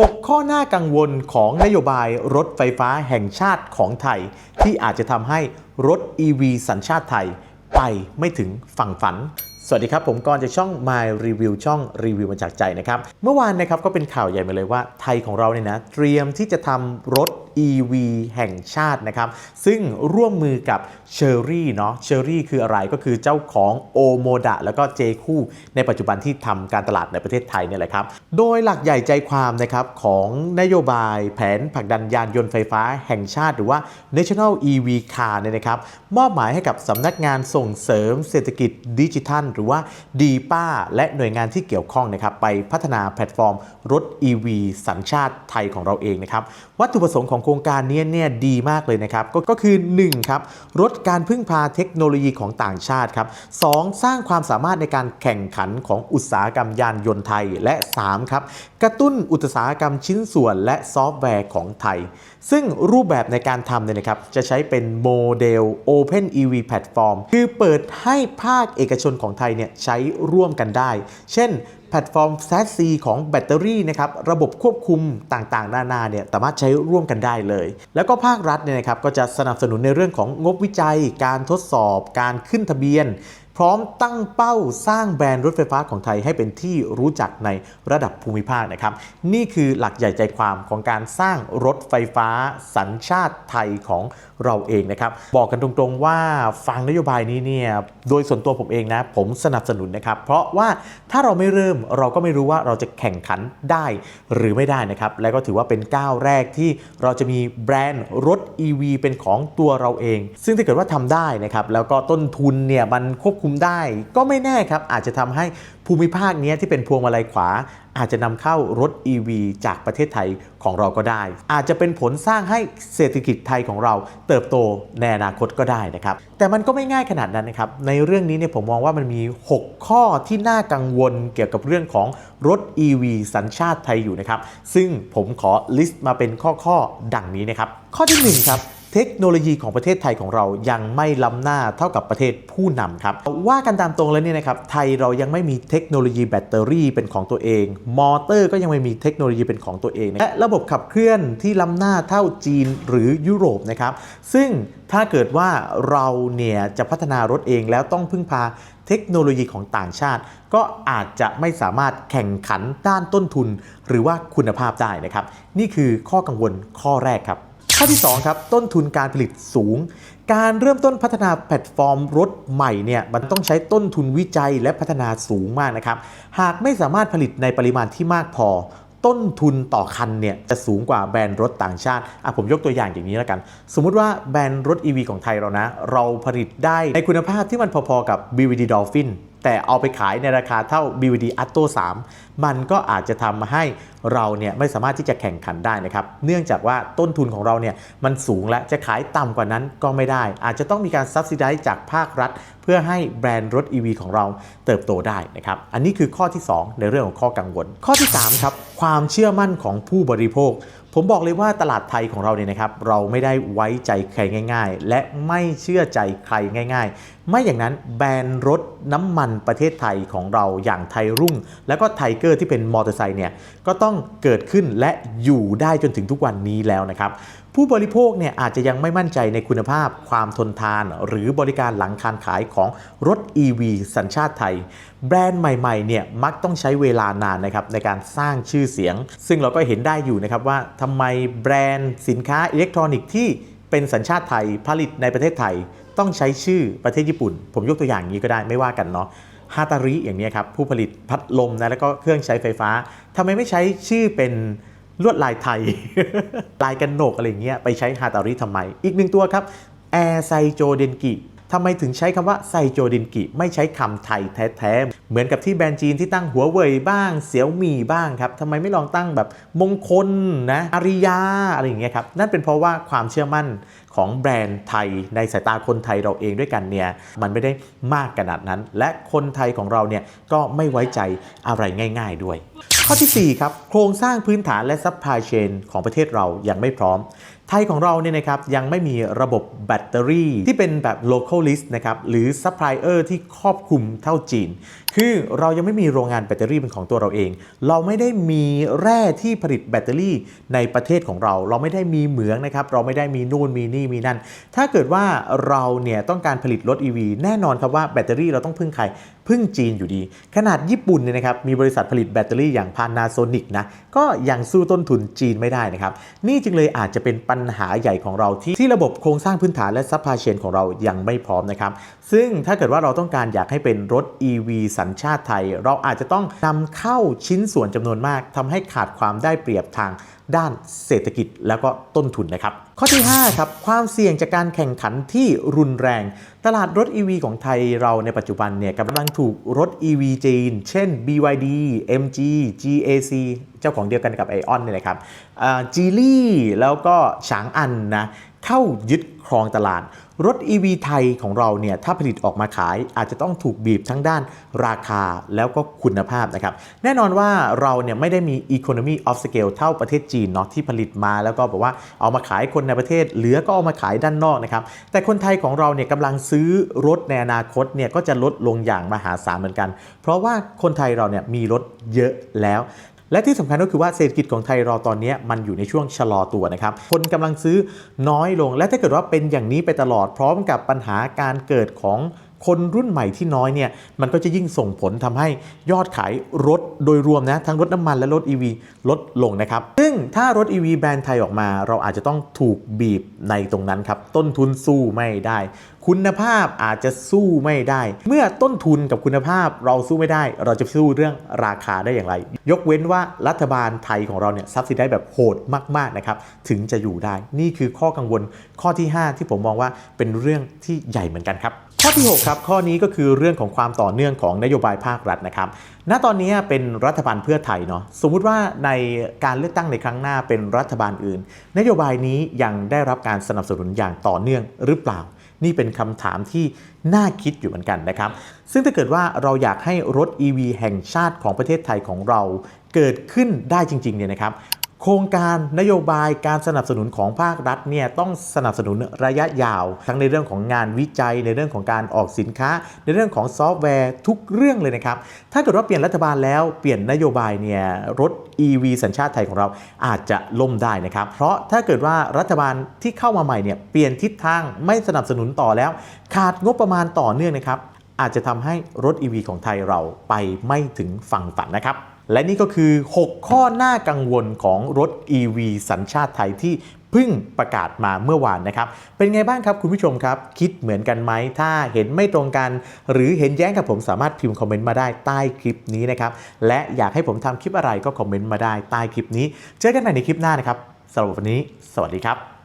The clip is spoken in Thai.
6 ข้อหน้ากังวลของนโยบายรถไฟฟ้าแห่งชาติของไทย ที่อาจจะทำให้รถ EV สัญชาติไทย ไปไม่ถึงฝั่งฝัน สวัสดีครับ ผมกรณ์จากช่อง My Review ช่องรีวิวมาจากใจนะครับ เมื่อวานนะครับก็เป็นข่าวใหญ่มาเลยว่าไทยของเราเนี่ยนะ เตรียมที่จะทำรถ EV แห่งชาตินะครับ ซึ่งร่วมมือกับเชอรี่เนาะเชอรี่คืออะไรก็คือเจ้าของโอโมดะแล้วก็เจคู่ในปัจจุบันที่ทำการตลาดในประเทศไทยเนี่ยแหละครับ โดยหลักใหญ่ใจความนะครับของนโยบายแผนผลักดันยานยนต์ไฟฟ้าแห่งชาติ หรือว่า National EV Car เนี่ยนะครับ มอบหมายให้กับสำนักงานส่งเสริมเศรษฐกิจดิจิทัล หรือว่าดีป้าและหน่วยงานที่เกี่ยวข้องนะครับไปพัฒนาแพลตฟอร์มรถ EV สัญชาติไทยของเราเองนะครับวัตถุประสงค์ของโครงการนี้เนี่ยดีมากเลยนะครับก็ก็คือ1ครับลดการพึ่งพาเทคโนโลยีของต่างชาติครับสองสร้างความสามารถในการแข่งขันของอุตสาหกรรมยานยนต์ไทยและ3ครับกระตุ้นอุตสาหกรรมชิ้นส่วนและซอฟต์แวร์ของไทย ซึ่งรูปแบบในการทำเนี่ยนะครับจะใช้เป็นโมเดล Open EV Platform คือเปิดให้ภาคเอกชนของไทยเนี่ยใช้ร่วมกันได้ เช่นแพลตฟอร์ม s a s ของแบตเตอรี่นะครับระบบควบคุมต่างๆ นานาเนี่ยสามารถใช้ร่วมกันได้เลย แล้วก็ภาครัฐเนี่ยนะครับก็จะสนับสนุนในเรื่องของงบวิจัย การทดสอบ การขึ้นทะเบียน พร้อมตั้งเป้าสร้างแบรนด์รถไฟฟ้าของไทยให้เป็นที่รู้จักในระดับภูมิภาคนะครับ นี่คือหลักใหญ่ใจความของการสร้างรถไฟฟ้าสัญชาติไทยของเราเองนะครับ บอกกันตรงๆว่าฟังนโยบายนี้เนี่ยโดยส่วนตัวผมเองนะ ผมสนับสนุนนะครับ เพราะว่าถ้าเราไม่เริ่มเราก็ไม่รู้ว่าเราจะแข่งขันได้หรือไม่ได้นะครับ และก็ถือว่าเป็นก้าวแรกที่เราจะมีแบรนด์รถ EV เป็นของตัวเราเอง ซึ่งถ้าเกิดว่าทำได้นะครับแล้วก็ต้นทุนเนี่ยมันควบคุมได้ก็ไม่แน่ครับ อาจจะทำให้ภูมิภาคนี้ที่เป็นพวงมาลัยขวา อาจจะนำเข้ารถ EV จากประเทศไทยของเราก็ได้ อาจจะเป็นผลสร้างให้เศรษฐกิจไทยของเราเติบโตในอนาคตก็ได้นะครับ แต่มันก็ไม่ง่ายขนาดนั้นนะครับ ในเรื่องนี้เนี่ยผมมองว่ามันมี 6 ข้อที่น่ากังวลเกี่ยวกับเรื่องของรถ EV สัญชาติไทยอยู่นะครับ ซึ่งผมขอลิสต์มาเป็นข้อๆดังนี้นะครับ ข้อที่1ครับ เทคโนโลยีของประเทศไทยของเรายังไม่ล้ำหน้าเท่ากับประเทศผู้นำครับว่ากันตามตรงแล้วเนี่ยนะครับไทยเรายังไม่มีเทคโนโลยีแบตเตอรี่เป็นของตัวเอง มอเตอร์ก็ยังไม่มีเทคโนโลยีเป็นของตัวเองและระบบขับเคลื่อนที่ล้ำหน้าเท่าจีนหรือยุโรปนะครับซึ่งถ้าเกิดว่าเราเนี่ยจะพัฒนารถเองแล้วต้องพึ่งพาเทคโนโลยีของต่างชาติ ก็อาจจะไม่สามารถแข่งขันด้านต้นทุน หรือว่าคุณภาพได้นะครับ นี่คือข้อกังวลข้อแรกครับ ข้อที่2ครับต้นทุนการผลิตสูง การเริ่มต้นพัฒนาแพลตฟอร์มรถใหม่เนี่ยมันต้องใช้ต้นทุนวิจัยและพัฒนาสูงมากนะครับ หากไม่สามารถผลิตในปริมาณที่มากพอ ต้นทุนต่อคันเนี่ยจะสูงกว่าแบรนด์รถต่างชาติอะผมยกตัวอย่างอย่างนี้แล้วกัน สมมุติว่าแบรนด์รถ EV ของไทยเรานะ เราผลิตได้ในคุณภาพที่มันพอๆกับ BVD Dolphin แต่เอาไปขายในราคาเท่า BVD Atto 3 มันก็อาจจะทำให้เราเนี่ยไม่สามารถที่จะแข่งขันได้นะครับ เนื่องจากว่าต้นทุนของเราเนี่ยมันสูงและจะขายต่ำกว่านั้นก็ไม่ได้ อาจจะต้องมีการซับซิไดจากภาครัฐ เพื่อให้แบรนด์รถ EV ของเราเติบโตได้นะครับ อันนี้คือข้อที่ 2 ในเรื่องของข้อกังวล ข้อที่3ครับความเชื่อมั่นของผู้บริโภค ผมบอกเลยว่าตลาดไทยของเราเนี่ยนะครับ เราไม่ได้ไว้ใจใครง่าย ๆ และไม่เชื่อใจใครง่าย ๆ ไม่อย่างนั้นแบรนด์รถน้ำมันประเทศไทยของเราอย่างไทยรุ่ง แล้วก็ไทเกอร์ที่เป็นมอเตอร์ไซค์เนี่ยก็ต้องเกิดขึ้นและอยู่ได้จนถึงทุกวันนี้แล้วนะครับผู้บริโภคเนี่ยอาจจะยังไม่มั่นใจในคุณภาพความทนทาน หรือบริการหลังการขายของรถ EV สัญชาติไทย แบรนด์ใหม่ๆเนี่ยมักต้องใช้เวลานานนะครับในการสร้างชื่อเสียง ซึ่งเราก็เห็นได้อยู่นะครับว่าทำไมแบรนด์สินค้าอิเล็กทรอนิกส์ที่เป็นสัญชาติไทยผลิตในประเทศไทย ต้องใช้ชื่อประเทศญี่ปุ่น ผมยกตัวอย่างนี้ก็ได้ไม่ว่ากันเนาะฮาตาริอย่างนี้ครับผู้ผลิตพัดลมนะแล้วก็เครื่องใช้ไฟฟ้าทำไมไม่ใช้ชื่อเป็นลวดลายไทย ลายกันโหนกอะไรเงี้ยไปใช้ฮาตาริทำไม อีกหนึ่งตัวครับแอร์ไซโจเดนกิ ทำไมถึงใช้คำว่าไซโจเดนกิ ไม่ใช้คำไทยแท้ๆ เหมือนกับที่แบรนด์จีนที่ตั้งหัวเว่ยบ้างเสี่ยวมี่บ้างครับทำไมไม่ลองตั้งแบบมงคลนะอาริยาอะไรอย่างเงี้ยครับ นั่นเป็นเพราะว่าความเชื่อมั่นของแบรนด์ไทยในสายตาคนไทยเราเองด้วยกันเนี่ยมันไม่ได้มากขนาดนั้น และคนไทยของเราเนี่ยก็ไม่ไว้ใจอะไรง่าย ๆด้วย ข้อทีสี่4ครับโครงสร้างพื้นฐานและซัพพลายเชนของประเทศเรายังไม่พร้อม ไทยของเราเนี่ยนะครับยังไม่มีระบบแบตเตอรี่ที่เป็นแบบ local list นะครับหรือ supplier ที่ครอบคลุมเท่าจีน คือเรายังไม่มีโรงงานแบตเตอรี่เป็นของตัวเราเอง เราไม่ได้มีแร่ที่ผลิตแบตเตอรี่ในประเทศของเรา เราไม่ได้มีเหมืองนะครับ เราไม่ได้มีนู่นมีนี่มีนั่น ถ้าเกิดว่าเราเนี่ยต้องการผลิตรถ EV แน่นอนครับว่าแบตเตอรี่เราต้องพึ่งใคร พึ่งจีนอยู่ดี ขนาดญี่ปุ่นเนี่ยนะครับ มีบริษัทผลิตแบตเตอรี่อย่าง Panasonic นะ ก็ยังสู้ต้นทุนจีนไม่ได้นะครับ นี่จึงเลยอาจจะเป็นปัญหาใหญ่ของเราที่ที่ระบบโครงสร้างพื้นฐานและซัพพลายเชนของเรายังไม่พร้อมนะครับ ซึ่งถ้าเกิดว่าเราต้องการอยากให้เป็นรถ EV สัญชาติไทย เราอาจจะต้องนำเข้าชิ้นส่วนจำนวนมากทำให้ขาดความได้เปรียบทาง ด้านเศรษฐกิจแล้วก็ต้นทุนนะครับ ข้อที่5ครับความเสี่ยงจากการแข่งขันที่รุนแรง ตลาดรถ EV ของไทยเราในปัจจุบันเนี่ยกำลังถูกรถ EV จีน เช่น BYD MG GAC เจ้าของเดียวกันกับไอออนเนี่ยนะครับจีลี่แล้วก็ฉางอันนะเข้ายึดครองตลาด รถ EV ไทยของเราเนี่ยถ้าผลิตออกมาขายอาจจะต้องถูกบีบทั้งด้านราคาแล้วก็คุณภาพนะครับ แน่นอนว่าเราเนี่ยไม่ได้มี economy of scale เท่าประเทศจีนเนาะที่ผลิตมาแล้วก็บอกว่าเอามาขายคนในประเทศ เหลือก็เอามาขายด้านนอกนะครับแต่คนไทยของเราเนี่ยกำลังซื้อรถในอนาคตเนี่ยก็จะลดลงอย่างมหาศาลเหมือนกัน เพราะว่าคนไทยเราเนี่ยมีรถเยอะแล้วและที่สำคัญก็คือว่าเศรษฐกิจของไทยเราตอนนี้มันอยู่ในช่วงชะลอตัวนะครับ คนกำลังซื้อน้อยลง และถ้าเกิดว่าเป็นอย่างนี้ไปตลอดพร้อมกับปัญหาการเกิดของ คนรุ่นใหม่ที่น้อยเนี่ยมันก็จะยิ่งส่งผลทำให้ยอดขายรถโดยรวมนะทั้งรถน้ำมันและรถ EV ลดลงนะครับ ซึ่งถ้ารถ EV แบรนด์ไทยออกมา เราอาจจะต้องถูกบีบในตรงนั้นครับ ต้นทุนสู้ไม่ได้ คุณภาพอาจจะสู้ไม่ได้ เมื่อต้นทุนกับคุณภาพเราสู้ไม่ได้ เราจะสู้เรื่องราคาได้อย่างไร ยกเว้นว่ารัฐบาลไทยของเราเนี่ยซับซิได้แบบโหดมากๆนะครับถึงจะอยู่ได้ นี่คือข้อกังวลข้อที่ 5 ที่ผมมองว่าเป็นเรื่องที่ใหญ่เหมือนกันครับ ข้อที่ 6 ครับ ข้อนี้ก็คือเรื่องของความต่อเนื่องของนโยบายภาครัฐนะครับ ณ ตอนนี้เป็นรัฐบาลเพื่อไทยเนาะ สมมุติว่าในการเลือกตั้งในครั้งหน้าเป็นรัฐบาลอื่น นโยบายนี้ยังได้รับการสนับสนุนอย่างต่อเนื่องหรือเปล่า นี่เป็นคำถามที่น่าคิดอยู่เหมือนกันนะครับ ซึ่งถ้าเกิดว่าเราอยากให้รถ EV แห่งชาติของประเทศไทยของเราเกิดขึ้นได้จริงๆเนี่ยนะครับ โครงการนโยบายการสนับสนุนของภาครัฐเนี่ยต้องสนับสนุนระยะยาว ทั้งในเรื่องของงานวิจัย ในเรื่องของการออกสินค้า ในเรื่องของซอฟต์แวร์ทุกเรื่องเลยนะครับ ถ้าเกิดว่าเปลี่ยนรัฐบาลแล้วเปลี่ยนนโยบายเนี่ยรถ EV สัญชาติไทยของเราอาจจะล่มได้นะครับ เพราะถ้าเกิดว่ารัฐบาลที่เข้ามาใหม่เนี่ยเปลี่ยนทิศทางไม่สนับสนุนต่อแล้ว ขาดงบประมาณต่อเนื่องนะครับอาจจะทำให้รถ EV ของไทยเราไปไม่ถึงฝั่งฝันนะครับ และนี่ก็คือ 6 ข้อหน่ากังวลของรถ EV สัญชาติไทยที่เพิ่งประกาศมาเมื่อวานนะครับ เป็นไงบ้างครับคุณผู้ชมครับ คิดเหมือนกันไหม ถ้าเห็นไม่ตรงกัน หรือเห็นแย้งกับผมสามารถพิมพ์คอมเมนต์มาได้ใต้คลิปนี้นะครับ และอยากให้ผมทำคลิปอะไรก็คอมเมนต์มาได้ใต้คลิปนี้ เจอกันใหม่ในคลิปหน้านะครับสำหรับวันนี้ สวัสดีครับ